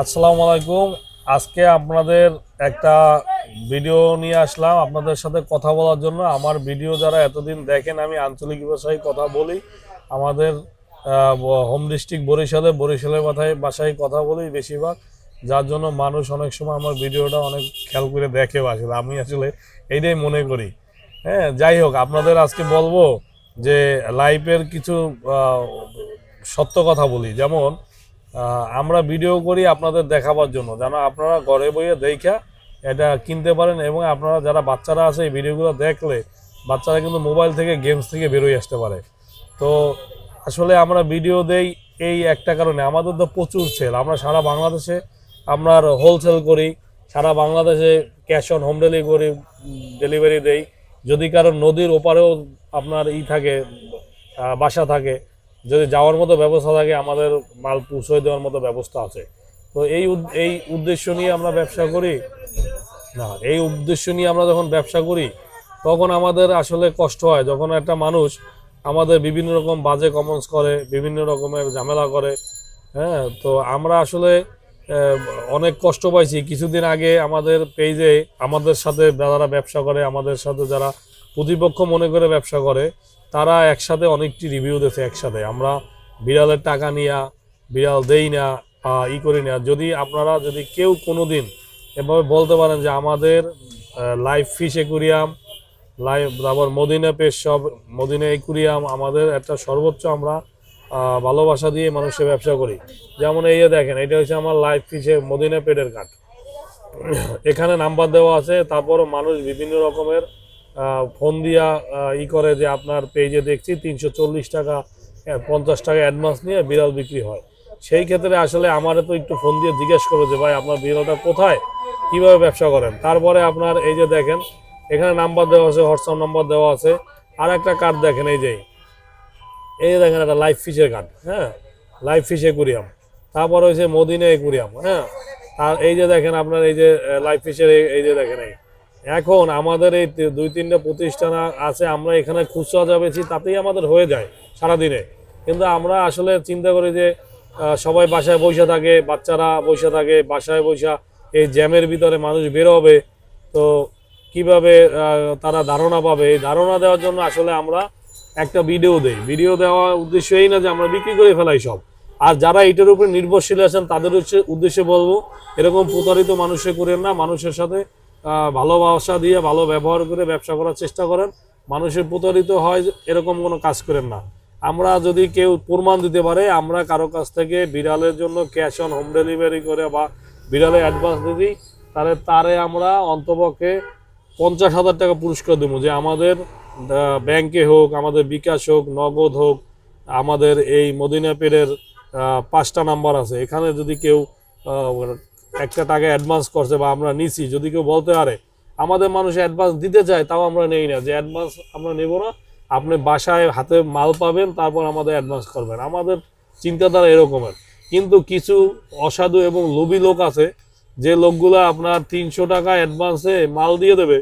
আসসালামু আলাইকুম। আজকে আপনাদের একটা ভিডিও নিয়ে আসলাম আপনাদের সাথে কথা বলার জন্য। আমার ভিডিও যারা এতদিন দেখেন, আমি আঞ্চলিক ভাষায় কথা বলি। আমাদের হোম ডিস্ট্রিক্ট বরিশালে, বরিশালের মাথায়, বাসায় কথা বলি বেশিরভাগ। যার জন্য মানুষ অনেক সময় আমার ভিডিওটা অনেক খেয়াল করে দেখে আসলে আমি আসলে এইটাই মনে করি। হ্যাঁ যাই হোক, আপনাদের আজকে বলব যে লাইফের কিছু সত্য কথা বলি। যেমন আমরা ভিডিও করি আপনাদের দেখাবার জন্য। যেন আপনারা ঘরে বইয়ে দেখা এটা কিনতে পারেন এবং আপনারা যারা বাচ্চারা আছে এই ভিডিওগুলো দেখলে বাচ্চারা কিন্তু মোবাইল থেকে গেমস থেকে বেরোয় আসতে পারে। তো আসলে আমরা ভিডিও দেই এই একটা কারণে। আমাদের তো প্রচুর সেল আমরা সারা বাংলাদেশে আপনার হোলসেল করি, সারা বাংলাদেশে cash on home delivery delivery দেই। যদি কারও নদীর ওপারেও আপনার ই থাকে বাসা থাকে যদি যাওয়ার মতো ব্যবস্থা থাকে, আমাদের মাল পৌঁছে দেওয়ার মতো ব্যবস্থা আছে। তো এই এই উদ্দেশ্য নিয়ে আমরা ব্যবসা করি। না, এই উদ্দেশ্য নিয়ে আমরা যখন ব্যবসা করি, তখন আমাদের আসলে কষ্ট হয়। যখন একটা মানুষ আমাদের বিভিন্ন রকম বাজে কমেন্টস করে, বিভিন্ন রকমের ঝামেলা করে হ্যাঁ তো আমরা আসলে অনেক কষ্ট পাইছি। কিছুদিন আগে আমাদের পেজে আমাদের সাথে যারা ব্যবসা করে, আমাদের সাথে যারা প্রতিপক্ষ মনে করে ব্যবসা করে তারা একসাথে অনেকটি রিভিউ দিয়েছে একসাথে। আমরা বিড়ালের টাকা নিয়া, বিড়াল দেই না ই করি না। যদি আপনারা, যদি কেউ কোনো দিন এভাবে বলতে পারেন যে আমাদের লাইফ ফিশ একুরিয়াম লাইভ তারপর মদিনা পেশ সব মদিনা একুরিয়াম আমাদের একটা সর্বোচ্চ আমরা ভালোবাসা দিয়ে মানুষের ব্যবসা করি। যেমন এই দেখেন, এটা হচ্ছে আমার লাইফ ফিশে মদিনা পেডের কাঠ। এখানে নাম্বার দেওয়া আছে, তারপরও মানুষ বিভিন্ন রকমের ফোন দিয়া ই করে যে আপনার পেজে দেখছি তিনশো চল্লিশ টাকা পঞ্চাশ টাকা অ্যাডভান্স নিয়ে বিড়াল বিক্রি হয়। সেই ক্ষেত্রে আসলে আমারে তো একটু ফোন দিয়ে জিজ্ঞেস করো যে, ভাই, আপনার বিড়ালটা কোথায়? কীভাবে ব্যবসা করেন? তারপরে আপনার এই যে দেখেন, এখানে নাম্বার দেওয়া আছে হোয়াটসঅ্যাপ নাম্বার দেওয়া আছে। আর একটা কার্ড দেখেন, এই যে, এই দেখেন, একটা লাইফ ফিশের কার্ড হ্যাঁ? লাইফ ফিশ একুরিয়াম তারপর হয়েছে মদিনা একুরিয়াম হ্যাঁ? আর এই যে দেখেন, আপনার এই যে লাইফ ফিশের এই যে দেখেন, এই এখন আমাদের এই দুই তিনটা প্রতিষ্ঠান আছে, আমরা এখানে খুচরা যা বেছি তাতেই আমাদের হয়ে যায় সারাদিনে। কিন্তু আমরা আসলে চিন্তা করি যে সবাই বাসায় বসে থাকে, বাচ্চারা বসে থাকে, বাসায় বসা এই জ্যামের ভিতরে মানুষ বের হবে তো কীভাবে তারা ধারণা পাবে? এই ধারণা দেওয়ার জন্য আসলে আমরা একটা ভিডিও দেই। ভিডিও দেওয়ার উদ্দেশ্য এই না যে আমরা বিক্রি করে ফেলাই সব। আর যারা এটার উপরে নির্ভরশীল আছেন, তাদের হচ্ছে উদ্দেশ্যে বলব, এরকম প্রতারিত মানুষে করেন না। মানুষের সাথে ভালোবাসা দিয়ে ভালো ব্যবহার করে ব্যবসা করার চেষ্টা করেন। মানুষের প্রতারিত হয়, এরকম কোনো কাজ করেন না। আমরা যদি কেউ প্রমাণ দিতে পারে, আমরা কারও কাছ থেকে বিড়ালের জন্য ক্যাশ অন হোম ডেলিভারি করে বা বিড়ালে অ্যাডভান্স দিয়ে দিই, তাহলে তারে আমরা অন্তপক্ষে পঞ্চাশ হাজার টাকা পুরস্কার দেবো যে আমাদের ব্যাংকে হোক, আমাদের বিকাশ হোক, নগদ হোক, আমাদের এই মদিনা পেরের পাঁচটা নাম্বার আছে। এখানে যদি কেউ একটা টাকা অ্যাডভান্স করছে বা আমরা নিছি, যদি কেউ বলতে পারে, আমাদের মানুষ অ্যাডভান্স দিতে চায়, তাও আমরা নেই না। যে অ্যাডভান্স আমরা নেব না, আপনি বাসায় হাতে মাল পাবেন, তারপর আমাদের অ্যাডভান্স করবেন। আমাদের চিন্তাধারা এরকমের কিন্তু কিছু অসাধু এবং লোভী লোক আছে, যে লোকগুলো আপনার তিনশো টাকা অ্যাডভান্সে মাল দিয়ে দেবে,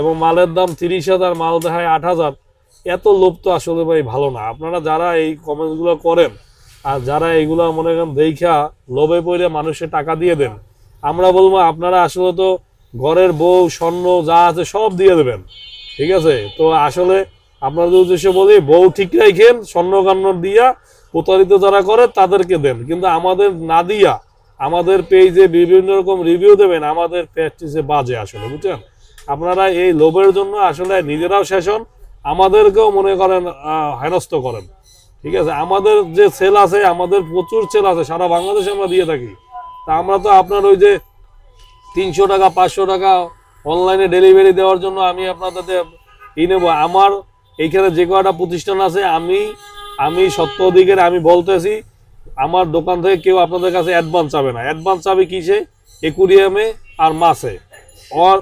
এবং মালের দাম তিরিশ হাজার, মাল দেখায় আট হাজার, এত লোভ তো আসলে ভাই ভালো না। আপনারা যারা এই কমেন্টসগুলো করেন আর যারা এইগুলো মনে করেন দেখা লোভে পড়ে মানুষের টাকা দিয়ে দেন, আমরা বলব আপনারা আসলে তো ঘরের বউ, স্বর্ণ, যা আছে সব দিয়ে দেবেন। ঠিক আছে? তো আসলে আপনাদের উদ্দেশ্যে বলি, বউ ঠিক রাখেন স্বর্ণ কান্ন দিয়া প্রতারিত যারা করে তাদেরকে দেন। কিন্তু আমাদের না দিয়া আমাদের পেজে বিভিন্ন রকম রিভিউ দেবেন, আমাদের প্র্যাকটিসে বাজে আসলে, বুঝছেন? আপনারা এই লোভের জন্য আসলে নিজেরাও শেষন আমাদেরকেও মনে করেন হেনস্থ করেন। ঠিক আছে? আমাদের যে সেল আছে, আমাদের প্রচুর সেল আছে, সারা বাংলাদেশে আমরা দিয়ে থাকি। তা আমরা তো আপনার ওই যে তিনশো টাকা, পাঁচশো টাকা অনলাইনে ডেলিভারি দেওয়ার জন্য আমি আপনাদের ই নেব। আমার এইখানে যে কয়টা প্রতিষ্ঠান আছে, আমি আমি সত্য দিকের আমি বলতেছি, আমার দোকান থেকে কেউ আপনাদের কাছে অ্যাডভান্স চাবে না। অ্যাডভান্স চাবে কিসে? একুরিয়ামে আর মাসে অল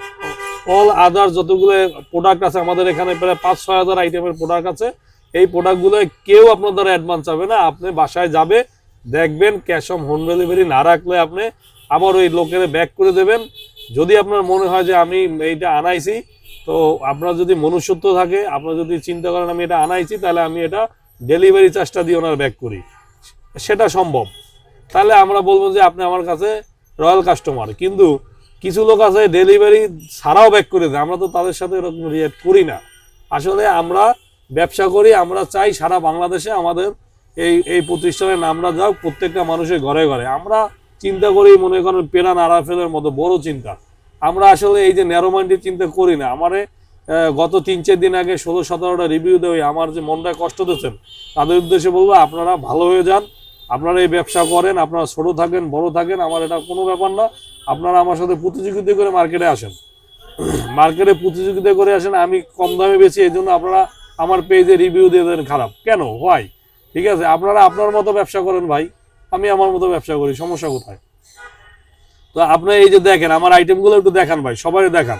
অল আদার যতগুলো প্রোডাক্ট আছে, আমাদের এখানে প্রায় পাঁচ, ছয় হাজার আইটেমের প্রোডাক্ট আছে। এই প্রোডাক্টগুলো কেউ আপনার দ্বারা অ্যাডভান্স চাবে না। আপনি বাসায় যাবে, দেখবেন ক্যাশ অন হোম ডেলিভারি না রাখলে আপনি আবার ওই লোকের ব্যাক করে দেবেন। যদি আপনার মনে হয় যে আমি এইটা আনাইছি, তো আপনার যদি মনুষ্যত্ব থাকে, আপনার যদি চিন্তা করেন আমি এটা আনাইছি, তাহলে আমি এটা ডেলিভারি চার্জটা দিয়ে ওনার ব্যাক করি। সেটা সম্ভব। তাহলে আমরা বলব যে আপনি আমার কাছে রয়্যাল কাস্টমার। কিন্তু কিছু লোক আছে ডেলিভারি ছাড়াও ব্যাক করে দেয়। আমরা তো তাদের সাথে এরকম রিয়েক্ট করি না। আসলে আমরা ব্যবসা করি, আমরা চাই সারা বাংলাদেশে আমাদের এই এই প্রতিষ্ঠানের নামরা যাক প্রত্যেকটা মানুষের ঘরে ঘরে। আমরা চিন্তা করি, মনে করেন, পেরান আরাফেলের মতো বড় চিন্তা। আমরা আসলে এই যে ন্যারো মাইন্ডের চিন্তা করি না। আমারে গত তিন চার দিন আগে ষোলো সতেরোটা রিভিউ দেওয়া আমার যে মনটা কষ্ট দিচ্ছেন, তাদের উদ্দেশ্যে বলব, আপনারা ভালো হয়ে যান। আপনারা এই ব্যবসা করেন, আপনারা ছোট থাকেন, বড় থাকেন, আমার এটা কোনো ব্যাপার না। আপনারা আমার সাথে প্রতিযোগিতা করে মার্কেটে আসেন। মার্কেটে প্রতিযোগিতা করে আসেন, আমি কম দামে বেশি এই জন্য আপনারা আমার পেজে রিভিউ দিয়ে দেন খারাপ। কেন? হয় ঠিক আছে, আপনারা আপনার মতো ব্যবসা করেন ভাই, আমি আমার মতো ব্যবসা করি, সমস্যা কোথায়? তো আপনি এই যে দেখেন, আমার আইটেমগুলো একটু দেখান ভাই, সবাই দেখান।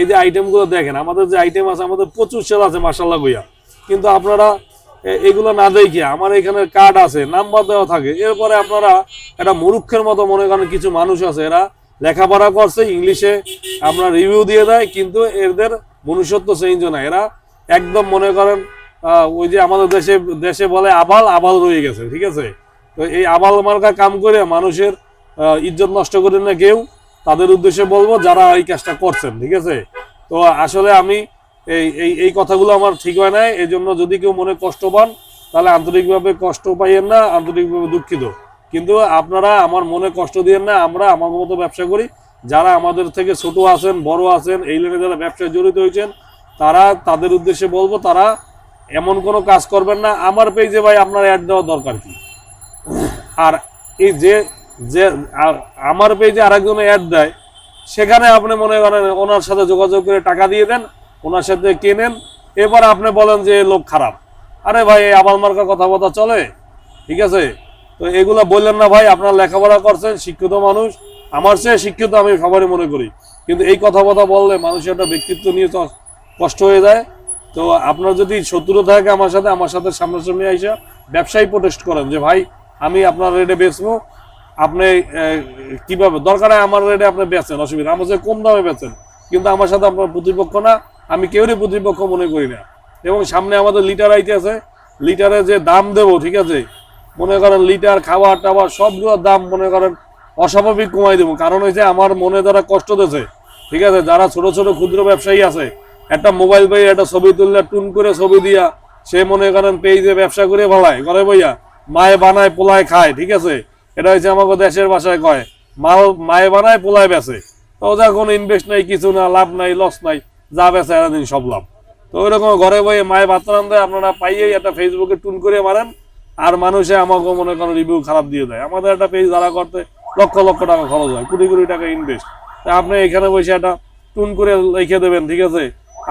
এই যে আইটেমগুলো দেখেন, আমাদের যে আইটেম আছে, আমাদের প্রচুর সেল আছে মার্শাল্লাহ গইয়া কিন্তু আপনারা এগুলো না দেখে আমার এখানে কার্ড আছে নাম্বার দেওয়া থাকে, এরপরে আপনারা একটা মুরুক্ষের মতো মনে করেন কিছু মানুষ আছে, এরা লেখাপড়া করছে, ইংলিশে আপনার রিভিউ দিয়ে দেয়, কিন্তু এদের মনুষ্যত্ব চেঞ্জ না। এরা একদম মনে করেন ওই যে আমাদের দেশে দেশে বলে আবাল আবাল রয়ে গেছে, ঠিক আছে? তো এই আবাল মার্কা কাম করে মানুষের ইজ্জত নষ্ট করে না কেউ, তাদের উদ্দেশ্যে বলব যারা এই কাজটা করছেন, ঠিক আছে? তো আসলে আমি এই এই এই কথাগুলো আমার ঠিক হয় নাই এই জন্য যদি কেউ মনে কষ্ট পান, তাহলে আন্তরিকভাবে কষ্ট পাইয়েন না, আন্তরিকভাবে দুঃখিত। কিন্তু আপনারা আমার মনে কষ্ট দিয়েন না, আমরা আমার মতো ব্যবসা করি, যারা আমাদের থেকে ছোট আছেন, বড় আছেন, এই লাইনে যারা ব্যবসায় জড়িত হয়েছেন তারা তাদের উদ্দেশ্যে বলব, তারা এমন কোনো কাজ করবেন না। আমার পেজে ভাই আপনার অ্যাড দেওয়া দরকার কি? আর এই যে যে আমার পেজে আরেকজন অ্যাড দেয়, সেখানে আপনি মনে করেন ওনার সাথে যোগাযোগ করে টাকা দিয়ে দেন, ওনার সাথে কেনেন, এবার আপনি বলেন যে লোক খারাপ। আরে ভাই, এই আবাল মার্কার কথা কথা চলে? ঠিক আছে? তো এগুলো বললেন না ভাই, আপনারা লেখাপড়া করছেন, শিক্ষিত মানুষ। আমার চেয়ে শিক্ষিত আমি সবারই মনে করি। কিন্তু এই কথা কথা বললে মানুষের একটা ব্যক্তিত্ব নিয়ে কষ্ট হয়ে যায়। তো আপনার যদি শত্রুতা থাকে আমার সাথে আমার সাথে সামনাসামনি আইসা ব্যবসায়ী প্রোটেস্ট করেন যে, ভাই, আমি আপনার রেটে বেচবো। আপনি কীভাবে? দরকার হয় আমার রেটে আপনি বেচেন, অসুবিধা আমার সাথে কম দামে বেচেন। কিন্তু আমার সাথে আপনার প্রতিপক্ষ না। আমি কেউরই প্রতিপক্ষ মনে করি না। এবং সামনে আমাদের লিটার আইতে আছে। লিটারে যে দাম দেবো, ঠিক আছে? মনে করেন লিটার খাবার টাবার সবগুলোর দাম মনে করেন অস্বাভাবিক কমাই দেবো। কারণ হয়েছে আমার মনে যারা কষ্ট দিয়েছে, ঠিক আছে? যারা ছোট ছোট ক্ষুদ্র ব্যবসায়ী আছে একটা মোবাইল পেয়ে একটা ছবি তুললে, টুন করে ছবি দিয়া সে মনে করেন পেজে ব্যবসা করে ভালায় করে বইয়া। মায়ে বানায়, পোলায় খায়, ঠিক আছে? এটা হচ্ছে আমাকে দেশের ভাষায় কয়, মাল মায়ে বানায়, পোলায় বেচে। তো ওদের কোনো ইনভেস্ট নাই, কিছু না, লাভ নাই লস নাই, যা বেচে এরাদিন সব লাভ। তো ওইরকম ঘরে বইয়ে মায়ে ভাত রান্ধে, আপনারা পাইয়েই একটা ফেসবুকে টুন করে মারেন, আর মানুষে আমাকে মনে করেন রিভিউ খারাপ দিয়ে দেয়। আমাদের একটা পেজ দাঁড়া করতে লক্ষ লক্ষ টাকা খরচ হয়, কোটি কোটি টাকা ইনভেস্ট তা আপনি এখানে বসে একটা টুন করে লিখে দেবেন, ঠিক আছে?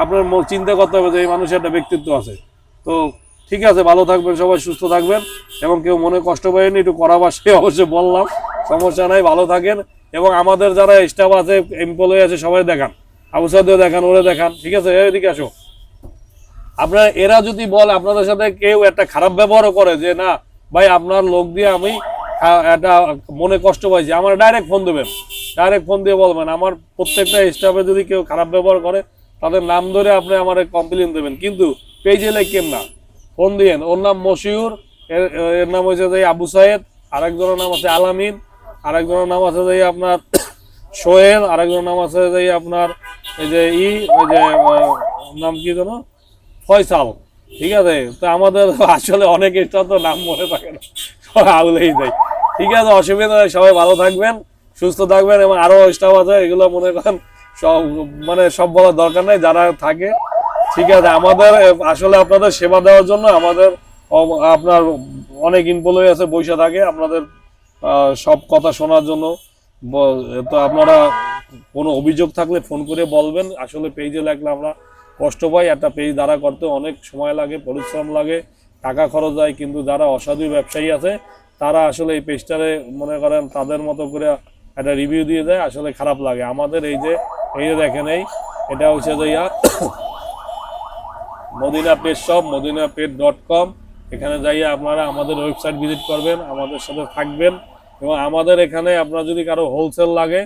আপনার চিন্তা করতে হবে যে এই মানুষের একটা ব্যক্তিত্ব আছে। তো ঠিক আছে, ভালো থাকবেন, সবাই সুস্থ থাকবেন এবং কেউ মনে কষ্ট পায়নি, একটু করা সে অবশ্যই বললাম, সমস্যা নাই, ভালো থাকেন এবং আমাদের যারা স্টাফ আছে এমপ্লয় আছে, সবাই দেখান, আবু সাদেও দেখান, ওরে দেখান, ঠিক আছে? এদিকে আসো। আপনার, এরা যদি বলে আপনাদের সাথে কেউ একটা খারাপ ব্যবহারও করে যে, না, ভাই, আপনার লোক দিয়ে আমি একটা মনে কষ্ট পাইছি। আমার ডাইরেক্ট ফোন দেবেন। ডাইরেক্ট ফোন দিয়ে বলবেন। আমার প্রত্যেকটা স্টাফে যদি কেউ খারাপ ব্যবহার করে তাদের নাম ধরে আপনি আমার কমপ্লেন দেবেন। কিন্তু পেজে লেখেন না? ফোন দিয়েন। ওর নাম মশিউর, এর নাম হচ্ছে যে আবু সাইদ আরেকজনের নাম আছে আলামিন, আরেকজনের নাম আছে যে আপনার সোহেল, আরেকজনের নাম আছে যে আপনার এই যে ই, ওই যে নাম কি যেন? ফয়সাল। ঠিক আছে? তো আমাদের আসলে অনেক স্টার তো নাম মনে থাকে না। সবাই আউলেই দেয়। ঠিক আছে? অসুবিধা সবাই ভালো থাকবেন, সুস্থ থাকবেন এবং আরও স্টাফ আছে, এগুলো মনে করেন সব মানে সব বলার দরকার নেই, যারা থাকে। ঠিক আছে, আমাদের আসলে আপনাদের সেবা দেওয়ার জন্য আমাদের আপনার অনেক এমপ্লয়ি আছে, বসে থাকে আপনাদের সব কথা শোনার জন্য। তো আপনারা কোনো অভিযোগ থাকলে ফোন করে বলবেন। আসলে পেজে লাগলে আমরা কষ্ট পাই, একটা পেজ দাঁড়া করতে অনেক সময় লাগে, পরিশ্রম লাগে, টাকা খরচ হয়, কিন্তু যারা অসাধু ব্যবসায়ী আছে, তারা আসলে এই পেজটারে মনে করেন তাদের মতো করে একটা রিভিউ দিয়ে দেয়, আসলে খারাপ লাগে। আমাদের এই যে এই যে দেখেন এই, এটা হচ্ছে যে ইয়া, Madina pet shop Madina pet dot com. এখানে যাইয়া আপনারা আমাদের ওয়েবসাইট ভিজিট করবেন, আমাদের সাথে থাকবেন। এবং আমাদের এখানে আপনার যদি কারও হোলসেল লাগে,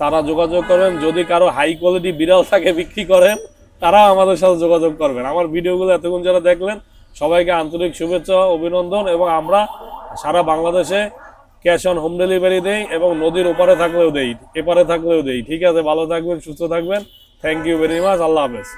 তারা যোগাযোগ করবেন। যদি কারও হাই কোয়ালিটি বিড়াল থাকে বিক্রি করেন তারা আমাদের সাথে যোগাযোগ করবেন। আমার ভিডিওগুলো এতক্ষণ যারা দেখলেন, সবাইকে আন্তরিক শুভেচ্ছা, অভিনন্দন। এবং আমরা সারা বাংলাদেশে ক্যাশ অন হোম ডেলিভারি দেই এবং নদীর ওপারে থাকলেও দেই, এপারে থাকলেও দেই। ঠিক আছে, ভালো থাকবেন, সুস্থ থাকবেন। থ্যাংক ইউ ভেরি মাচ আল্লাহ হাফেজ।